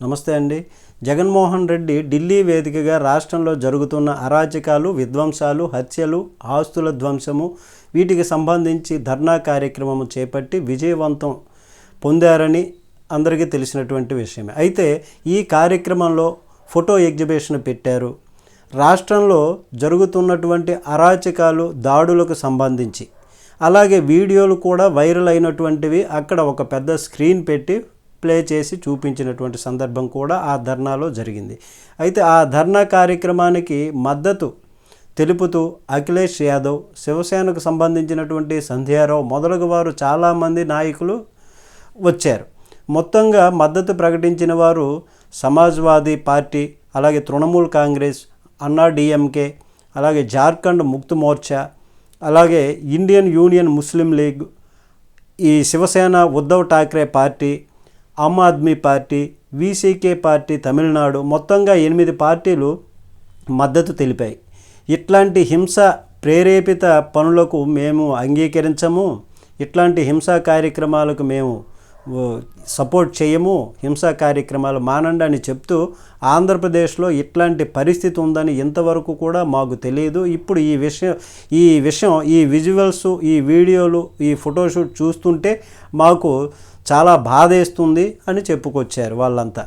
నమస్తే అండి. జగన్మోహన్ రెడ్డి ఢిల్లీ వేదికగా రాష్ట్రంలో జరుగుతున్న అరాచకాలు విధ్వంసాలు హత్యలు ఆస్తుల ధ్వంసము వీటికి సంబంధించి ధర్నా కార్యక్రమం చేపట్టి విజయవంతం పొందారని అందరికీ తెలిసినటువంటి విషయమే. అయితే ఈ కార్యక్రమంలో ఫోటో ఎగ్జిబిషన్ పెట్టారు. రాష్ట్రంలో జరుగుతున్నటువంటి అరాచకాలు దాడులకు సంబంధించి. అలాగే వీడియోలు కూడా వైరల్ అయినటువంటివి అక్కడ ఒక పెద్ద స్క్రీన్ పెట్టి ప్లే చేసి చూపించినటువంటి సందర్భం కూడా ఆ ధర్నాలో జరిగింది. అయితే ఆ ధర్నా కార్యక్రమానికి మద్దతు తెలుపుతూ అఖిలేష్ యాదవ్ శివసేనకు సంబంధించినటువంటి సంధ్యారావు మొదలగు వారు చాలామంది నాయకులు వచ్చారు. మొత్తంగా మద్దతు ప్రకటించిన వారు సమాజ్వాదీ పార్టీ అలాగే తృణమూల్ కాంగ్రెస్ అన్నా డిఎంకే అలాగే జార్ఖండ్ ముక్త్ మోర్చా అలాగే ఇండియన్ యూనియన్ ముస్లిం లీగ్ ఈ Shiv Sena Uddhav Thackeray party Aam Aadmi party VCK party Tamil Nadu మొత్తంగా ఎనిమిది పార్టీలు మద్దతు తెలిపాయి. ఇట్లాంటి హింస ప్రేరేపిత పనులకు మేము అంగీకరించము. ఇట్లాంటి హింసా కార్యక్రమాలకు మేము సపోర్ట్ చేయము హింసా కార్యక్రమాలు మానండి అని చెప్తూ ఆంధ్రప్రదేశ్లో ఇట్లాంటి పరిస్థితి ఉందని ఇంతవరకు కూడా మాకు తెలియదు. ఇప్పుడు ఈ విషయం ఈ విషయం ఈ విజువల్స్ ఈ వీడియోలు ఈ ఫోటోషూట్ చూస్తుంటే మాకు చాలా బాధేస్తుంది అని చెప్పుకొచ్చారు వాళ్ళంతా.